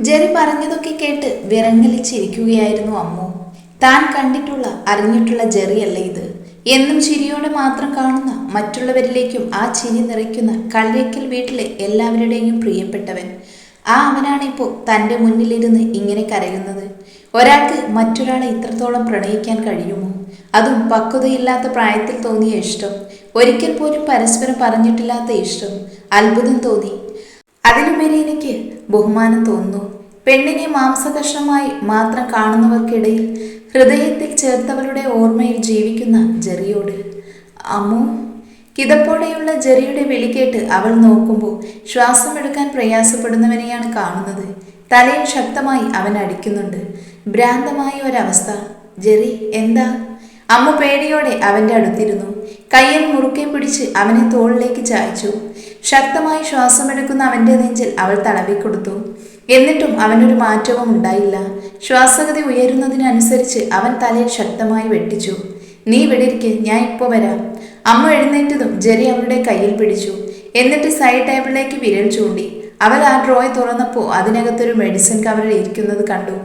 Jerry പറഞ്ഞതൊക്കെ കേട്ട് വിറങ്ങലിച്ചിരിക്കുകയായിരുന്നു അമ്മു. താൻ കണ്ടിട്ടുള്ള അറിഞ്ഞിട്ടുള്ള ജെറിയല്ല ഇത്. എന്നും ചിരിയോടെ മാത്രം കാണുന്ന മറ്റുള്ളവരിലേക്കും ആ ചിരി നിറയ്ക്കുന്ന കള്ളിയക്കൽ വീട്ടിലെ എല്ലാവരുടെയും പ്രിയപ്പെട്ടവൻ. ആ അവനാണിപ്പോൾ തന്റെ മുന്നിലിരുന്ന് ഇങ്ങനെ കരയുന്നത്. ഒരാൾക്ക് മറ്റൊരാളെ ഇത്രത്തോളം പ്രണയിക്കാൻ കഴിയുമോ? അതും പക്വതയില്ലാത്ത പ്രായത്തിൽ തോന്നിയ ഇഷ്ടം. ഒരിക്കൽ പോലും പരസ്പരം പറഞ്ഞിട്ടില്ലാത്ത ഇഷ്ടം. അത്ഭുതം തോന്നി. അതിലുപരി എനിക്ക് ബഹുമാനം തോന്നുന്നു. പെണ്ണിനെ മാംസകഷ്ണമായി മാത്രം കാണുന്നവർക്കിടയിൽ ഹൃദയത്തിൽ ചേർത്തവരുടെ ഓർമ്മയിൽ ജീവിക്കുന്ന ജെറിയോട് അമ്മു കിതപ്പോടെയുള്ള ജെറിയുടെ വിളി കേട്ട് അവൾ നോക്കുമ്പോൾ ശ്വാസം എടുക്കാൻ പ്രയാസപ്പെടുന്നവനെയാണ് കാണുന്നത്. തലയിൽ ശക്തമായി അവൻ അടിക്കുന്നുണ്ട്. ഭ്രാന്തമായ ഒരവസ്ഥ. ജെറി എന്താ അമ്മ പേടിയോടെ അവന്റെ അടുത്തിരുന്നു. കയ്യിൽ മുറുക്കെ പിടിച്ച് അവനെ തോളിലേക്ക് ചായച്ചു. ശക്തമായി ശ്വാസമെടുക്കുന്ന അവന്റെ നെഞ്ചിൽ അവൾ തടവിക്കൊടുത്തു. എന്നിട്ടും അവനൊരു മാറ്റവും ഉണ്ടായില്ല. ശ്വാസഗതി ഉയരുന്നതിനനുസരിച്ച് അവൻ തലയിൽ ശക്തമായി വെട്ടിച്ചു. നീ വിടിരിക്കെ ഞാൻ ഇപ്പോൾ വരാം. അമ്മ എഴുന്നേറ്റതും ജെറി അവളുടെ കയ്യിൽ പിടിച്ചു. എന്നിട്ട് സൈഡ് ടേബിളിലേക്ക് വിരൽ ചൂണ്ടി. അവൾ ആ ഡ്രോയ് തുറന്നപ്പോൾ അതിനകത്തൊരു മെഡിസിൻ കവറിൽ ഇരിക്കുന്നത് കണ്ടു.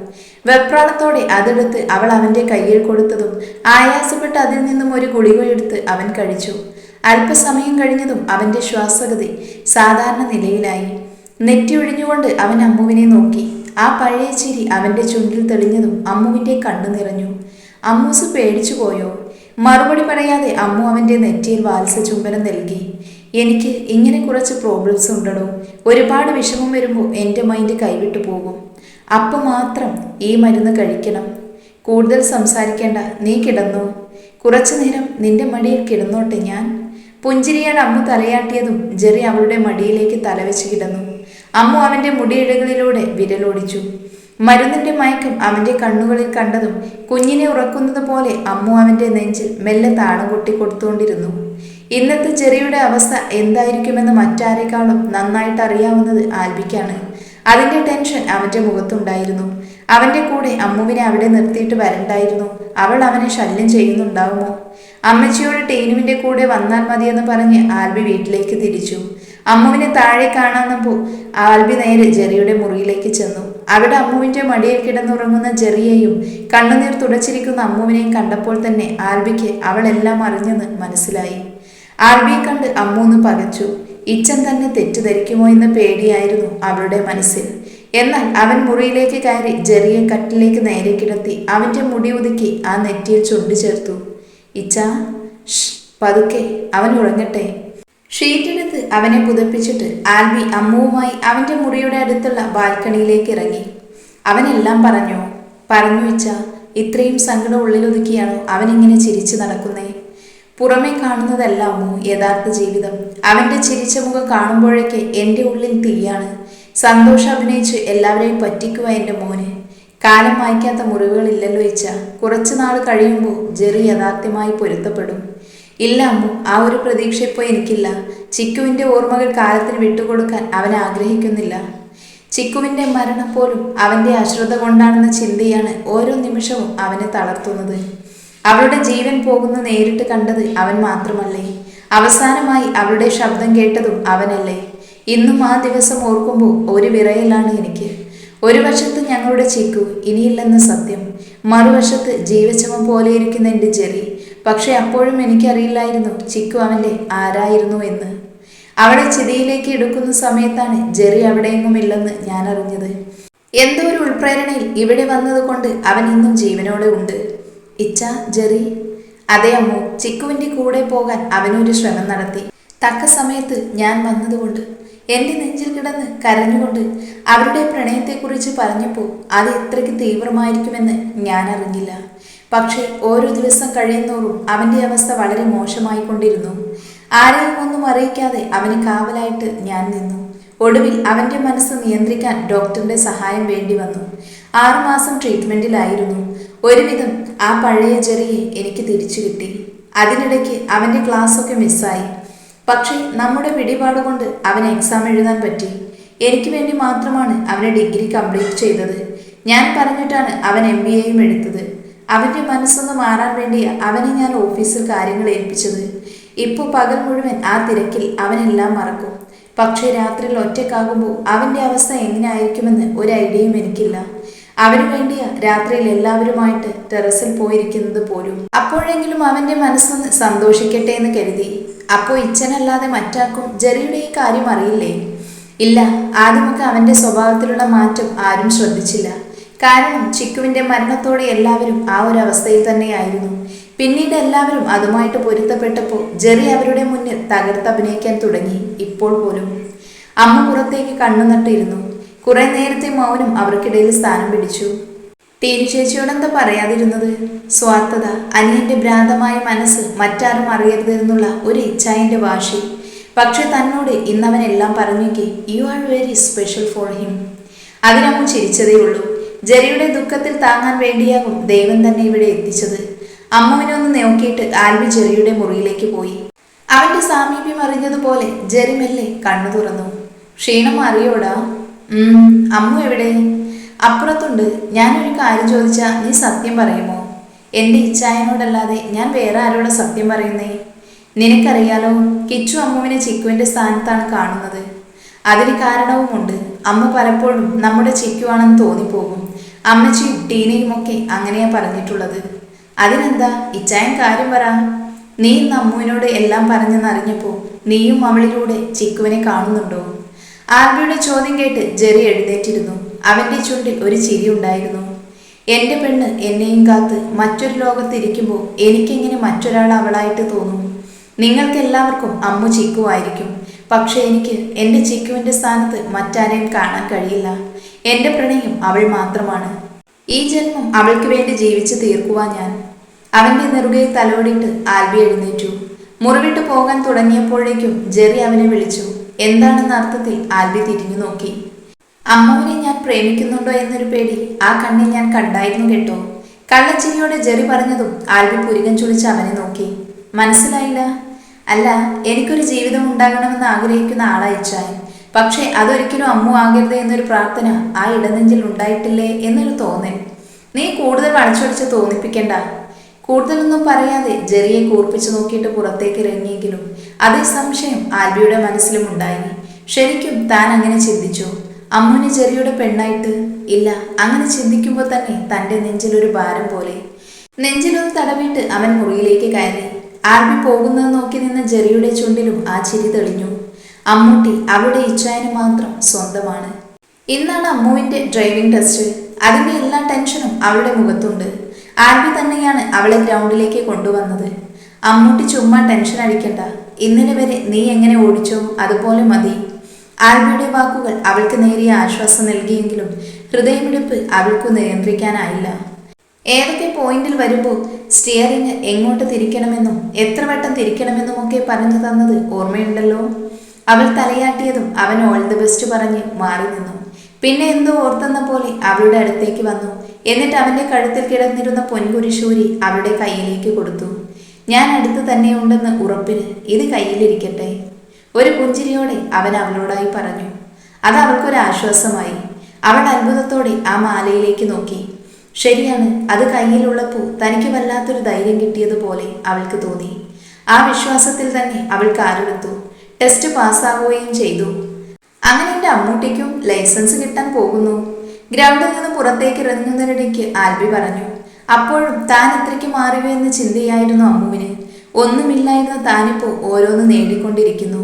വെപ്രാളത്തോടെ അതെടുത്ത് അവൾ അവന്റെ കയ്യിൽ കൊടുത്തതും ആയാസപ്പെട്ട് അതിൽ നിന്നും ഒരു ഗുളിക എടുത്ത് അവൻ കഴിച്ചു. അല്പസമയം കഴിഞ്ഞതും അവന്റെ ശ്വാസഗതി സാധാരണ നിലയിലായി. നെറ്റി ഒഴിഞ്ഞുകൊണ്ട് അവൻ അമ്മുവിനെ നോക്കി. ആ പഴയ ചിരി അവന്റെ ചുണ്ടിൽ തെളിഞ്ഞതും അമ്മുവിന്റെ കണ്ണു നിറഞ്ഞു. അമ്മൂസ് പേടിച്ചു പോയോ? മറുപടി പറയാതെ അമ്മു അവന്റെ നെറ്റിയിൽ വാത്സ ചുംബനം നൽകി. എനിക്ക് ഇങ്ങനെ കുറച്ച് പ്രോബ്ലംസ് ഉണ്ടടോ. ഒരുപാട് വിഷമം വരുമ്പോൾ എന്റെ മൈൻഡ് കൈവിട്ടു പോകും. അപ്പം മാത്രം ഈ മരുന്ന് കഴിക്കണം. കൂടുതൽ സംസാരിക്കേണ്ട. നീ കിടന്നോ? കുറച്ചു നേരം നിന്റെ മടിയിൽ കിടന്നോട്ടെ ഞാൻ? പുഞ്ചിരിയാൽ അമ്മു തലയാട്ടിയതും ജെറി അവളുടെ മടിയിലേക്ക് തലവെച്ച് കിടന്നു. അമ്മു അവന്റെ മുടിയിഴകളിലൂടെ വിരലോടിച്ചു. മരുന്നിന്റെ മയക്കം അവന്റെ കണ്ണുകളിൽ കണ്ടതും കുഞ്ഞിനെ ഉറക്കുന്നത് പോലെ അമ്മു അവന്റെ നെഞ്ചിൽ മെല്ലെ താണു കൊട്ടിക്കൊടുത്തുകൊണ്ടിരുന്നു ഇന്നത്തെ ചെറിയുടെ അവസ്ഥ എന്തായിരിക്കുമെന്ന് മറ്റാരെക്കാളും നന്നായിട്ട് അറിയാവുന്നത് ആൽബിക്കാണ്. അതിന്റെ ടെൻഷൻ അവന്റെ മുഖത്തുണ്ടായിരുന്നു. അവന്റെ കൂടെ അമ്മുവിനെ അവിടെ നിർത്തിയിട്ട് വരണ്ടായിരുന്നു. അവൾ അവനെ ശല്യം ചെയ്യുന്നുണ്ടാവുമോ? അമ്മച്ചിയോട് ടീനുവിന്റെ കൂടെ വന്നാൽ മതിയെന്ന് പറഞ്ഞ് ആൽബി വീട്ടിലേക്ക് തിരിച്ചു. അമ്മുവിനെ താഴെ കാണാന്നപ്പോൾ ആൽബി നേരെ ജെറിയുടെ മുറിയിലേക്ക് ചെന്നു. അവിടെ അമ്മുവിന്റെ മടിയിൽ കിടന്നുറങ്ങുന്ന ജെറിയെയും കണ്ണുനീർ തുടച്ചിരിക്കുന്ന അമ്മുവിനെയും കണ്ടപ്പോൾ തന്നെ ആൽബിക്ക് അവളെല്ലാം അറിഞ്ഞെന്ന് മനസ്സിലായി. ആൽബിയെ കണ്ട് അമ്മൂന്ന് പകച്ചു. ഇച്ചൻ തന്നെ തെറ്റിദ്ധരിക്കുമോ എന്ന പേടിയായിരുന്നു അവളുടെ മനസ്സിൽ. എന്നാൽ അവൻ മുറിയിലേക്ക് കയറി ജെറിയെ കട്ടിലേക്ക് നേരെ കിടത്തി അവന്റെ മുടി ഒതുക്കി ആ നെറ്റിയിൽ ചുണ്ടു ചേർത്തു ഇച്ച പതുക്കെ അവൻ ഉറങ്ങട്ടെ. ഷീറ്റെടുത്ത് അവനെ പുതപ്പിച്ചിട്ട് ആൽബി അമ്മുവുമായി അവന്റെ മുറിയുടെ അടുത്തുള്ള ബാൽക്കണിയിലേക്ക് ഇറങ്ങി. അവനെല്ലാം പറഞ്ഞോ പറഞ്ഞു വെച്ച ഇത്രയും സങ്കടം ഉള്ളിലൊതുക്കിയാണോ അവനിങ്ങനെ ചിരിച്ചു നടക്കുന്നേ? പുറമെ കാണുന്നതല്ലാമോ യഥാർത്ഥ ജീവിതം. അവന്റെ ചിരിച്ച മുഖം കാണുമ്പോഴേക്ക് എന്റെ ഉള്ളിൽ തീയാണ് സന്തോഷം അഭിനയിച്ച് എല്ലാവരെയും പറ്റിക്കുക എന്റെ മോന്. കാലം വായിക്കാത്ത മുറിവുകളില്ലല്ലോ ഇച്ച. കുറച്ചു നാൾ കഴിയുമ്പോൾ ജെറി യഥാർത്ഥമായി പൊരുത്തപ്പെടും. ഇല്ല അമ്മു ആ ഒരു പ്രതീക്ഷ ഇപ്പോൾ എനിക്കില്ല. ചിക്കുവിന്റെ ഓർമ്മകൾ കാലത്തിന് വിട്ടുകൊടുക്കാൻ അവൻ ആഗ്രഹിക്കുന്നില്ല. ചിക്കുവിന്റെ മരണം പോലും അവന്റെ അശ്രദ്ധ കൊണ്ടാണെന്ന ചിന്തയാണ് ഓരോ നിമിഷവും അവനെ തളർത്തുന്നത്. അവളുടെ ജീവൻ പോകുന്ന നേരിട്ട് കണ്ടത് അവൻ മാത്രമല്ലേ. അവസാനമായി അവളുടെ ശബ്ദം കേട്ടതും അവനല്ലേ. ഇന്നും ആ ദിവസം ഓർക്കുമ്പോൾ ഒരു വിറയലാണ് എനിക്ക്. ഒരു വശത്ത് ഞങ്ങളുടെ ചിക്കു ഇനിയില്ലെന്ന സത്യം മറുവശത്ത് ജീവച്ചമം പോലെ ഇരിക്കുന്ന എന്റെ ജെറി. പക്ഷെ അപ്പോഴും എനിക്കറിയില്ലായിരുന്നു ചിക്കു അവന്റെ ആരായിരുന്നു എന്ന്. അവളെ ചിതിയിലേക്ക് എടുക്കുന്ന സമയത്താണ് ജെറി അവിടെയെങ്ങും ഇല്ലെന്ന് ഞാൻ അറിഞ്ഞത് എന്തോ ഒരു ഉൾപ്രേരണയിൽ ഇവിടെ വന്നതുകൊണ്ട് അവൻ ഇന്നും ജീവനോടെ ഉണ്ട്. ഇച്ച ജെറി. അതെ അമ്മു ചിക്കുവിന്റെ കൂടെ പോകാൻ അവനൊരു ശ്രമം നടത്തി. തക്ക സമയത്ത് ഞാൻ വന്നതുകൊണ്ട് എന്റെ നെഞ്ചിൽ കിടന്ന് കരഞ്ഞുകൊണ്ട് അവരുടെ പ്രണയത്തെക്കുറിച്ച് പറഞ്ഞപ്പോൾ അത് എത്രയ്ക്ക് തീവ്രമായിരിക്കുമെന്ന് ഞാൻ അറിഞ്ഞില്ല പക്ഷേ ഓരോ ദിവസം കഴിയുന്നോറും അവന്റെ അവസ്ഥ വളരെ മോശമായിക്കൊണ്ടിരുന്നു. ആരെയും ഒന്നും അറിയിക്കാതെ അവന് കാവലായിട്ട് ഞാൻ നിന്നു. ഒടുവിൽ അവന്റെ മനസ്സ് നിയന്ത്രിക്കാൻ ഡോക്ടറുടെ സഹായം വേണ്ടി വന്നു. ആറുമാസം ട്രീറ്റ്മെന്റിലായിരുന്നു ഒരുവിധം ആ പഴയ ജെറിയെ എനിക്ക് തിരിച്ചു കിട്ടി. അതിനിടയ്ക്ക് അവന്റെ ക്ലാസ്സൊക്കെ മിസ്സായി. പക്ഷേ നമ്മുടെ പിടിപാടുകൊണ്ട് അവന് എക്സാം എഴുതാൻ പറ്റി. എനിക്ക് വേണ്ടി മാത്രമാണ് അവനെ ഡിഗ്രി കംപ്ലീറ്റ് ചെയ്തത്. ഞാൻ പറഞ്ഞിട്ടാണ് അവൻ എം ബി എയും എടുത്തത്. അവന്റെ മനസ്സൊന്ന് മാറാൻ വേണ്ടി അവനെ ഞാൻ ഓഫീസിൽ കാര്യങ്ങൾ ഏൽപ്പിച്ചത്. ഇപ്പോൾ പകൽ മുഴുവൻ ആ തിരക്കിൽ അവനെല്ലാം മറക്കും. പക്ഷേ രാത്രിയിൽ ഒറ്റക്കാകുമ്പോൾ അവന്റെ അവസ്ഥ എങ്ങനെയായിരിക്കുമെന്ന് ഒരു ഐഡിയയും എനിക്കില്ല. അവന് വേണ്ടിയ രാത്രിയിൽ എല്ലാവരുമായിട്ട് ടെറസിൽ പോയിരിക്കുന്നത് പോലും. അപ്പോഴെങ്കിലും അവന്റെ മനസ്സൊന്ന് സന്തോഷിക്കട്ടെ എന്ന് കരുതി. അപ്പോൾ ഇച്ഛനല്ലാതെ മറ്റാർക്കും ജെറിയുടെ ഈ കാര്യം അറിയില്ലേ? ഇല്ല ആദ്യമൊക്കെ അവന്റെ സ്വഭാവത്തിലുള്ള മാറ്റം ആരും ശ്രദ്ധിച്ചില്ല. കാരണം ചിക്കുവിന്റെ മരണത്തോടെ എല്ലാവരും ആ ഒരു അവസ്ഥയിൽ തന്നെയായിരുന്നു. പിന്നീട് എല്ലാവരും അതുമായിട്ട് പൊരുത്തപ്പെട്ടപ്പോൾ ജെറി അവരുടെ മുന്നിൽ തകർത്തഭിനയിക്കാൻ തുടങ്ങി. ഇപ്പോൾ പോലും. അമ്മ പുറത്തേക്ക് കണ്ണു നട്ടിരുന്നു. കുറെ നേരത്തെ മൗനം അവർക്കിടയിൽ സ്ഥാനം പിടിച്ചു. ടീനു ചേച്ചിയോടെന്താ പറയാതിരുന്നത്? സ്വാർത്ഥത അനിയന്റെ ഭ്രാന്തമായ മനസ്സ് മറ്റാരും അറിയരുതെന്നുള്ള ഒരു ഇച്ഛായന്റെ വാശി. പക്ഷെ തന്നോട് ഇന്നവനെല്ലാം പറഞ്ഞെങ്കിൽ you are very special for him അതിനമ്മ ചിരിച്ചതേ ജെറിയുടെ ദുഃഖത്തിൽ താങ്ങാൻ വേണ്ടിയാകും ദൈവം തന്നെ ഇവിടെ എത്തിച്ചത്. അമ്മുവിനെ ഒന്ന് നോക്കിയിട്ട് ആൽവി ജെറിയുടെ മുറിയിലേക്ക് പോയി. അവന്റെ സാമീപ്യം അറിഞ്ഞതുപോലെ ജെറി മെല്ലെ കണ്ണു തുറന്നു. ക്ഷീണം അറിയോടാ അമ്മു എവിടെ? അപ്പുറത്തുണ്ട്. ഞാനൊരു കാര്യം ചോദിച്ചാ നീ സത്യം പറയുമോ? എന്റെ ഇച്ഛായനോടല്ലാതെ ഞാൻ വേറെ ആരോടാ സത്യം പറയുന്നേ? നിനക്കറിയാലോ കിച്ചു അമ്മുവിനെ ചിക്കുവിന്റെ സ്ഥാനത്താണ് കാണുന്നത്. അതിന് കാരണവുമുണ്ട്. അമ്മ പലപ്പോഴും നമ്മുടെ ചിക്കുവാണെന്ന് തോന്നിപ്പോകും. അമ്മച്ചിയും ടീനയും ഒക്കെ അങ്ങനെയാ പറഞ്ഞിട്ടുള്ളത്. അതിനെന്താ? ഇച്ചായൻ കാര്യം പറ. നീ ഇന്ന് അമ്മുവിനോട് എല്ലാം പറഞ്ഞെന്നറിഞ്ഞപ്പോ നീയും അവളിലൂടെ ചിക്കുവിനെ കാണുന്നുണ്ടോ? ആൽബിയുടെ ചോദ്യം കേട്ട് ജെറി എഴുന്നേറ്റിരുന്നു. അവന്റെ ചുണ്ടിൽ ഒരു ചിരി ഉണ്ടായിരുന്നു. എന്റെ പെണ്ണ് എന്നെയും കാത്ത് മറ്റൊരു ലോകത്തിരിക്കുമ്പോൾ എനിക്കെങ്ങനെ മറ്റൊരാൾ അവളായിട്ട് തോന്നും? നിങ്ങൾക്കെല്ലാവർക്കും അമ്മു ചിക്കുവായിരിക്കും. പക്ഷേ എനിക്ക് എന്റെ ചിക്കുവിന്റെ സ്ഥാനത്ത് മറ്റാരെയും കാണാൻ കഴിയില്ല. എന്റെ പ്രണയം അവൾ മാത്രമാണ്. ഈ ജന്മം അവൾക്ക് വേണ്ടി ജീവിച്ച് തീർക്കുവാൻ ഞാൻ. അവന്റെ നെറുകെ തലോടിട്ട് ആൽബി എഴുന്നേറ്റു. മുറിവിട്ട് പോകാൻ തുടങ്ങിയപ്പോഴേക്കും ജെറി അവനെ വിളിച്ചു. എന്താണെന്ന അർത്ഥത്തിൽ ആൽബി തിരിഞ്ഞു നോക്കി. അമ്മാവിനെ ഞാൻ പ്രേമിക്കുന്നുണ്ടോ എന്നൊരു പേടി ആ കണ്ണിൽ ഞാൻ കണ്ടായിരുന്നു കേട്ടോ. കള്ളച്ചിരിയോടെ ജെറി പറഞ്ഞതും ആൽബി പുരികം ചുളിച്ച് അവനെ നോക്കി. മനസ്സിലായില്ല? അല്ല എനിക്കൊരു ജീവിതം ഉണ്ടാകണമെന്ന് ആഗ്രഹിക്കുന്ന ആളയച്ചായി പക്ഷേ അതൊരിക്കലും അമ്മു ആകരുത് എന്നൊരു പ്രാർത്ഥന ആ ഇടനെഞ്ചിൽ ഉണ്ടായിട്ടില്ലേ എന്നൊരു തോന്നൽ. നീ കൂടുതൽ വളച്ചൊടിച്ച് തോന്നിപ്പിക്കണ്ട. കൂടുതലൊന്നും പറയാതെ ജെറിയെ കൂർപ്പിച്ചു നോക്കിയിട്ട് പുറത്തേക്ക് ഇറങ്ങിയെങ്കിലും അതേ സംശയം ആൽബിയുടെ മനസ്സിലും ഉണ്ടായി. ശരിക്കും താൻ അങ്ങനെ ചിന്തിച്ചു? അമ്മുവിന് ജെറിയുടെ പെണ്ണായിട്ട്? ഇല്ല അങ്ങനെ ചിന്തിക്കുമ്പോൾ തന്നെ തന്റെ നെഞ്ചിലൊരു ഭാരം പോലെ. നെഞ്ചിലൊന്ന് തടവിട്ട് അവൻ മുറിയിലേക്ക് കയറി. ആൽബി പോകുന്നത് നോക്കി നിന്ന ജെറിയുടെ ചുണ്ടിലും ആ ചിരി തെളിഞ്ഞു. അമ്മൂട്ടി അവളുടെ ഇച്ഛായന് മാത്രം സ്വന്തമാണ്. ഇന്നാണ് അമ്മുവിന്റെ ഡ്രൈവിംഗ് ടെസ്റ്റ് അതിന്റെ എല്ലാ ടെൻഷനും അവളുടെ മുഖത്തുണ്ട്. ആൽബി തന്നെയാണ് അവളെ ഗ്രൗണ്ടിലേക്ക് കൊണ്ടുവന്നത്. അമ്മൂട്ടി ചുമ്മാ ടെൻഷൻ അടിക്കണ്ട. ഇന്നലെ വരെ നീ എങ്ങനെ ഓടിച്ചോ അതുപോലെ മതി. ആൽബിയുടെ വാക്കുകൾ അവൾക്ക് നേരിയ ആശ്വാസം നൽകിയെങ്കിലും ഹൃദയമിടിപ്പ് അവൾക്ക് നിയന്ത്രിക്കാനായില്ല. ഏതൊക്കെ പോയിന്റിൽ വരുമ്പോൾ സ്റ്റിയറിംഗ് എങ്ങോട്ട് തിരിക്കണമെന്നും എത്ര വട്ടം തിരിക്കണമെന്നും ഒക്കെ പറഞ്ഞു തന്നത് ഓർമ്മയുണ്ടല്ലോ? അവൾ തലയാട്ടിയതും അവൻ ഓൾ ദി ബെസ്റ്റ് പറഞ്ഞ് മാറി നിന്നു. പിന്നെ എന്തോ ഓർത്തെന്ന പോലെ അവളുടെ അടുത്തേക്ക് വന്നു. എന്നിട്ട് അവന്റെ കഴുത്തിൽ കിടന്നിരുന്ന പൊൻകുരിശൂരി അവളുടെ കയ്യിലേക്ക് കൊടുത്തു. ഞാൻ അടുത്ത് തന്നെയുണ്ടെന്ന് ഉറപ്പിന് ഇത് കയ്യിലിരിക്കട്ടെ. ഒരു പുഞ്ചിരിയോടെ അവൻ അവളോടായി പറഞ്ഞു. അത് അവൾക്കൊരു ആശ്വാസമായി. അവൾ അത്ഭുതത്തോടെ ആ മാലയിലേക്ക് നോക്കി. ശരിയാണ് അത് കയ്യിലുള്ളപ്പോൾ തനിക്ക് വല്ലാത്തൊരു ധൈര്യം കിട്ടിയതുപോലെ അവൾക്ക് തോന്നി. ആ വിശ്വാസത്തിൽ തന്നെ അവൾ കാലെടുത്തു ടെസ്റ്റ് പാസ്സാവുകയും ചെയ്തു. അങ്ങനെ എന്റെ അമ്മൂട്ടിക്കും ലൈസൻസ് കിട്ടാൻ പോകുന്നു. ഗ്രൗണ്ടിൽ നിന്ന് പുറത്തേക്ക് ഇറങ്ങുന്നതിനിടയ്ക്ക് ആൽബി പറഞ്ഞു അപ്പോഴും താൻ എത്രയ്ക്ക് മാറിയോ എന്ന ചിന്തയായിരുന്നു അമ്മുവിന്. ഒന്നുമില്ലായിരുന്ന താനിപ്പോ ഓരോന്ന് നേടിക്കൊണ്ടിരിക്കുന്നു.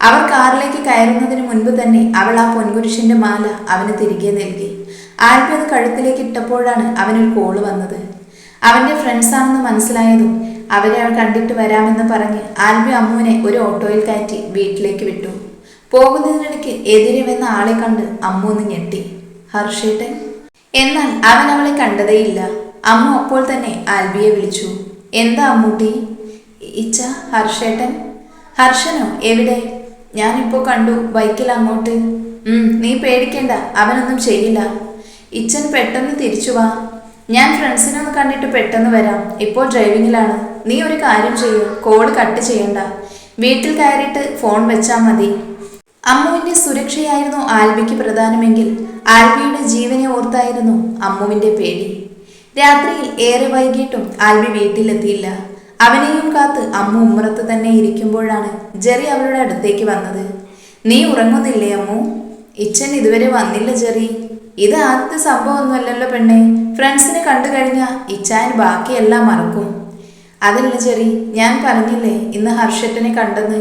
അവർ കാറിലേക്ക് കയറുന്നതിന് മുൻപ് തന്നെ അവൾ ആ പൊൻകുരിശിന്റെ മാല അവന് തിരികെ നൽകി. ആൽബി അത് കഴുത്തിലേക്ക് ഇട്ടപ്പോഴാണ് അവനൊരു കോൾ വന്നത്. അവന്റെ ഫ്രണ്ട്സ് ആണെന്ന് മനസ്സിലായതും അവരെ അവൾ കണ്ടിട്ട് വരാമെന്ന് പറഞ്ഞ് ആൽബി അമ്മുവിനെ ഒരു ഓട്ടോയിൽ കയറ്റി വീട്ടിലേക്ക് വിട്ടു. പോകുന്നതിനിടയ്ക്ക് എതിരെ വന്ന ആളെ കണ്ട് അമ്മു ഒന്ന് ഞെട്ടി. ഹർഷേട്ടൻ? എന്നാൽ അവൻ അവളെ കണ്ടതേയില്ല. അമ്മു അപ്പോൾ തന്നെ ആൽബിയെ വിളിച്ചു. എന്താ അമ്മൂട്ടി? ഇച്ച ഹർഷേട്ടൻ? ഹർഷനോ? എവിടെ? ഞാനിപ്പോ കണ്ടു ബൈക്കിൽ അങ്ങോട്ട്. നീ പേടിക്കേണ്ട അവനൊന്നും ചെയ്യില്ല. ഇച്ചൻ പെട്ടെന്ന് തിരിച്ചു വാ. ഞാൻ ഫ്രണ്ട്സിനെ ഒന്ന് കണ്ടിട്ട് പെട്ടെന്ന് വരാം. ഇപ്പോൾ ഡ്രൈവിങ്ങിലാണ്. നീ ഒരു കാര്യം ചെയ്യൂ. കോഡ് കട്ട് ചെയ്യണ്ട. വീട്ടിൽ കയറിയിട്ട് ഫോൺ വെച്ചാൽ മതി. അമ്മുവിന്റെ സുരക്ഷയായിരുന്നു ആൽബിക്ക് പ്രധാനമെങ്കിൽ. ആൽബിയുടെ ജീവനെ ഓർത്തായിരുന്നു അമ്മുവിന്റെ പേടി. രാത്രിയിൽ ഏറെ വൈകിട്ടും ആൽബി വീട്ടിലെത്തിയില്ല. അവനെയും കാത്ത് അമ്മു ഉമ്മറത്ത് തന്നെ ഇരിക്കുമ്പോഴാണ് ജെറി അവളുടെ അടുത്തേക്ക് വന്നത്. നീ ഉറങ്ങുന്നില്ലേ അമ്മു? ഇച്ചൻ ഇതുവരെ വന്നില്ല ജെറി. ഇത് ആദ്യത്തെ സംഭവമൊന്നുമല്ലല്ലോ പെണ്ണെ. ഫ്രണ്ട്സിനെ കണ്ടു കഴിഞ്ഞാൽ ഇച്ചാൻ ബാക്കിയെല്ലാം മറക്കും. അതല്ല ചെറി ഞാൻ പറഞ്ഞില്ലേ ഇന്ന് ഹർഷേട്ടനെ കണ്ടെന്ന്?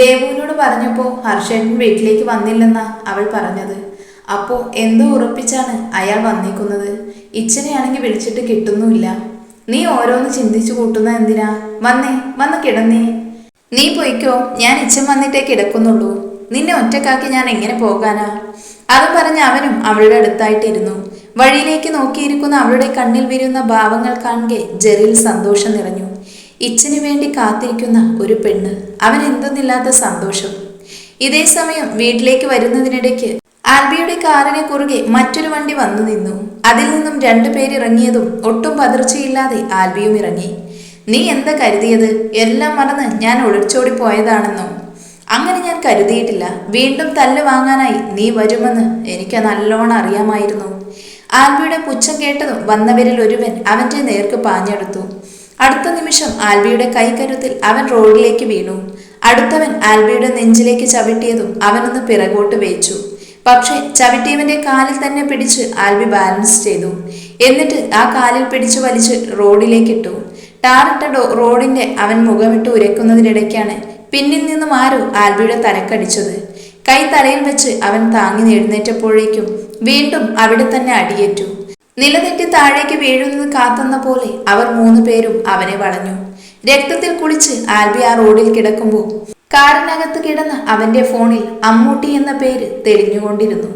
ദേവുവിനോട് പറഞ്ഞപ്പോൾ ഹർഷേട്ടൻ വീട്ടിലേക്ക് വന്നില്ലെന്നാ അവൾ പറഞ്ഞത്. അപ്പോൾ എന്തോ ഉറപ്പിച്ചാണ് അയാൾ വന്നേക്കുന്നത്. ഇച്ചനെയാണെങ്കിൽ വിളിച്ചിട്ട് കിട്ടുന്നുമില്ല. നീ ഓരോന്ന് ചിന്തിച്ചു കൂട്ടുന്ന എന്തിനാ? വന്നേ വന്ന് കിടന്നേ. നീ പോയിക്കോ ഞാൻ ഇച്ചൻ വന്നിട്ടേ കിടക്കുന്നുള്ളൂ. നിന്നെ ഒറ്റക്കാക്കി ഞാൻ എങ്ങനെ പോകാനാ? അത് പറഞ്ഞ് അവനും അവളുടെ അടുത്തായിട്ടിരുന്നു. വഴിയിലേക്ക് നോക്കിയിരിക്കുന്ന അവളുടെ കണ്ണിൽ വിരുന്ന ഭാവങ്ങൾ കാണുകെ ജെറിൽ സന്തോഷം നിറഞ്ഞു. ഇച്ചന് വേണ്ടി കാത്തിരിക്കുന്ന ഒരു പെണ്ണ്. അവൻ എന്തെന്നില്ലാത്ത സന്തോഷം. ഇതേ സമയം വീട്ടിലേക്ക് വരുന്നതിനിടയ്ക്ക് ആൽബിയുടെ കാറിനെ കുറുകെ മറ്റൊരു വണ്ടി വന്നു നിന്നു. അതിൽ നിന്നും രണ്ടു പേരിറങ്ങിയതും ഒട്ടും പതിർച്ചയില്ലാതെ ആൽബിയും ഇറങ്ങി. നീ എന്താ കരുതിയത്? എല്ലാം മറന്ന് ഞാൻ ഒളിച്ചോടി പോയതാണെന്നോ. അങ്ങനെ ഞാൻ കരുതിയിട്ടില്ല. വീണ്ടും തല്ല് വാങ്ങാനായി നീ വരുമെന്ന് എനിക്ക് നല്ലോണം അറിയാമായിരുന്നു. ആൽബിയുടെ പുച്ഛം കേട്ടതും വന്നവരിൽ ഒരുവൻ അവന്റെ നേർക്ക് പാഞ്ഞെടുത്തു. അടുത്ത നിമിഷം ആൽബിയുടെ കൈകരുത്തിൽ അവൻ റോഡിലേക്ക് വീണു. അടുത്തവൻ ആൽബിയുടെ നെഞ്ചിലേക്ക് ചവിട്ടിയതും അവനൊന്ന് പിറകോട്ട് വേച്ചു. പക്ഷേ ചവിട്ടിയവന്റെ കാലിൽ തന്നെ പിടിച്ച് ആൽബി ബാലൻസ് ചെയ്തു. എന്നിട്ട് ആ കാലിൽ പിടിച്ചു വലിച്ച് റോഡിലേക്കിട്ടു. ടാറിട്ട റോഡിന്റെ അവൻ മുഖമിട്ട് ഉരക്കുന്നതിനിടയ്ക്കാണ് പിന്നിൽ നിന്നും ആരോ ആൽബിയുടെ തലക്കടിച്ചത്. കൈ തലയിൽ വെച്ച് അവൻ താങ്ങി എഴുന്നേറ്റപ്പോഴേക്കും വീണ്ടും അവിടെ തന്നെ അടിയേറ്റു. നിലതെറ്റി താഴേക്ക് വീഴുന്നത് കാത്തുന്ന പോലെ അവർ മൂന്ന് പേരും അവനെ വളഞ്ഞു. രക്തത്തിൽ കുളിച്ച് ആൽബി ആ റോഡിൽ കിടക്കുമ്പോൾ കാറിനകത്ത് കിടന്ന അവന്റെ ഫോണിൽ അമ്മൂട്ടി എന്ന പേര് തെളിഞ്ഞുകൊണ്ടിരുന്നു.